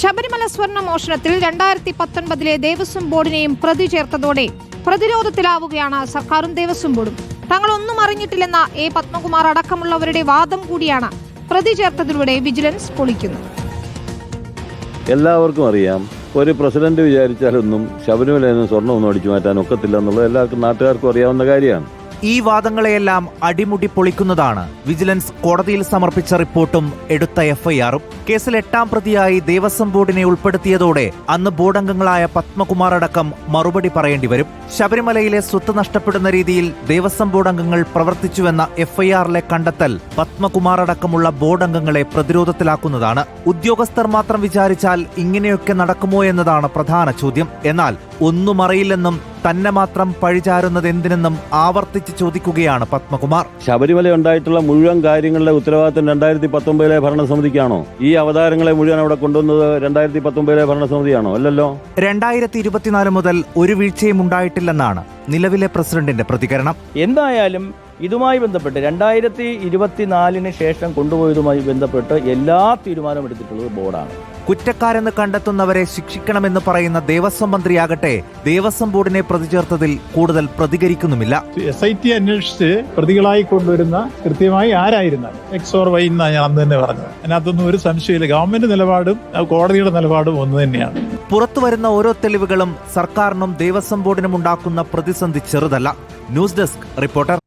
ശബരിമല സ്വർണ മോഷണത്തിൽ രണ്ടായിരത്തി പത്തൊൻപതിലെ ദേവസ്വം ബോർഡിനെയും പ്രതി ചേർത്തതോടെ പ്രതിരോധത്തിലാവുകയാണ് സർക്കാരും ദേവസ്വം ബോർഡും. തങ്ങളൊന്നും അറിഞ്ഞിട്ടില്ലെന്ന എ പത്മകുമാർ അടക്കമുള്ളവരുടെ വാദം കൂടിയാണ് പ്രതി ചേർത്തതിലൂടെ വിജിലൻസ് പൊളിക്കുന്നത്. എല്ലാവർക്കും അറിയാം. ഒരു പ്രസിഡന്റ് വിചാരിച്ചാലൊന്നും ശബരിമലയിൽ നിന്ന് സ്വർണമൊന്നും അടിച്ചു മാറ്റാൻ ഒക്കത്തില്ല എന്നുള്ളത് എല്ലാവർക്കും നാട്ടുകാർക്കും അറിയാവുന്ന കാര്യമാണ്. ഈ വാദങ്ങളെയെല്ലാം അടിമുടി പൊളിക്കുന്നതാണ്. വിജിലൻസ് കോടതിയിൽ സമർപ്പിച്ച റിപ്പോർട്ടും എടുത്ത എഫ്ഐആറും. കേസിൽ എട്ടാം പ്രതിയായി ദേവസ്വം ബോർഡിനെ ഉൾപ്പെടുത്തിയതോടെ അന്ന് ബോർഡംഗങ്ങളായ പത്മകുമാർ അടക്കം മറുപടി പറയേണ്ടി വരും. ശബരിമലയിലെ സ്വത്ത് നഷ്ടപ്പെടുന്ന രീതിയിൽ ദേവസ്വം ബോർഡ് അംഗങ്ങൾ പ്രവർത്തിച്ചുവെന്ന എഫ്ഐആറിലെ കണ്ടെത്തൽ പത്മകുമാർ അടക്കമുള്ള ബോർഡ് അംഗങ്ങളെ പ്രതിരോധത്തിലാക്കുന്നതാണ്. ഉദ്യോഗസ്ഥർ മാത്രം വിചാരിച്ചാൽ ഇങ്ങനെയൊക്കെ നടക്കുമോ എന്നതാണ് പ്രധാന ചോദ്യം. എന്നാൽ ഒന്നും അറിയില്ലെന്നും തന്നെ മാത്രം പഴിചാരുന്നത് എന്തിനെന്നും ആവർത്തിച്ച് ചോദിക്കുകയാണ് പത്മകുമാർ. ശബരിമല ഉണ്ടായിട്ടുള്ള മുഴുവൻ കാര്യങ്ങളുടെ ഉത്തരവാദിത്തം രണ്ടായിരത്തി പത്തൊമ്പതിലെ ഭരണസമിതിക്കാണോ? ഈ അവതാരങ്ങളെ മുഴുവൻ അവിടെ കൊണ്ടുവന്നത് രണ്ടായിരത്തി പത്തൊമ്പതിലെ ഭരണസമിതിയാണോ? അല്ലല്ലോ? രണ്ടായിരത്തി ഇരുപത്തിനാല് മുതൽ ഒരു വീഴ്ചയും ഉണ്ടായിട്ടില്ലെന്നാണ് നിലവിലെ പ്രസിഡന്റിന്റെ പ്രതികരണം. എന്തായാലും ഇതുമായി ബന്ധപ്പെട്ട് രണ്ടായിരത്തി ഇരുപത്തിനാലിന് ശേഷം കൊണ്ടുപോയതുമായി ബന്ധപ്പെട്ട് എല്ലാ തീരുമാനവും എടുത്തിട്ടുള്ളത് ബോർഡാണ്. കുറ്റക്കാരെന്ന് കണ്ടെത്തുന്നവരെ ശിക്ഷിക്കണമെന്ന് പറയുന്ന ദേവസ്വം മന്ത്രിയാകട്ടെ ദേവസ്വം ബോർഡിനെ പ്രതിചേർത്തതിൽ കൂടുതൽ പ്രതികരിക്കുന്നുമില്ല. എസ് ഐ ടി അന്വേഷിച്ച് പ്രതികളായി കൊണ്ടുവരുന്ന കൃത്യമായി ആരായിരുന്നാലും എക്സ് ഓർ വൈ എന്നാണ് ഞാൻ അന്ന് തന്നെ പറഞ്ഞത്. അതിനകത്തൊന്നും ഒരു സംശയമില്ല ഗവൺമെന്റ് നിലപാടും കോടതിയുടെ നിലപാടും ഒന്ന് തന്നെയാണ്. പുറത്തു വരുന്ന ഓരോ തെളിവുകളും സർക്കാരിനും ദേവസ്വം ബോർഡിനും ഉണ്ടാക്കുന്ന പ്രതിസന്ധി ചെറുതല്ല. News desk reporter.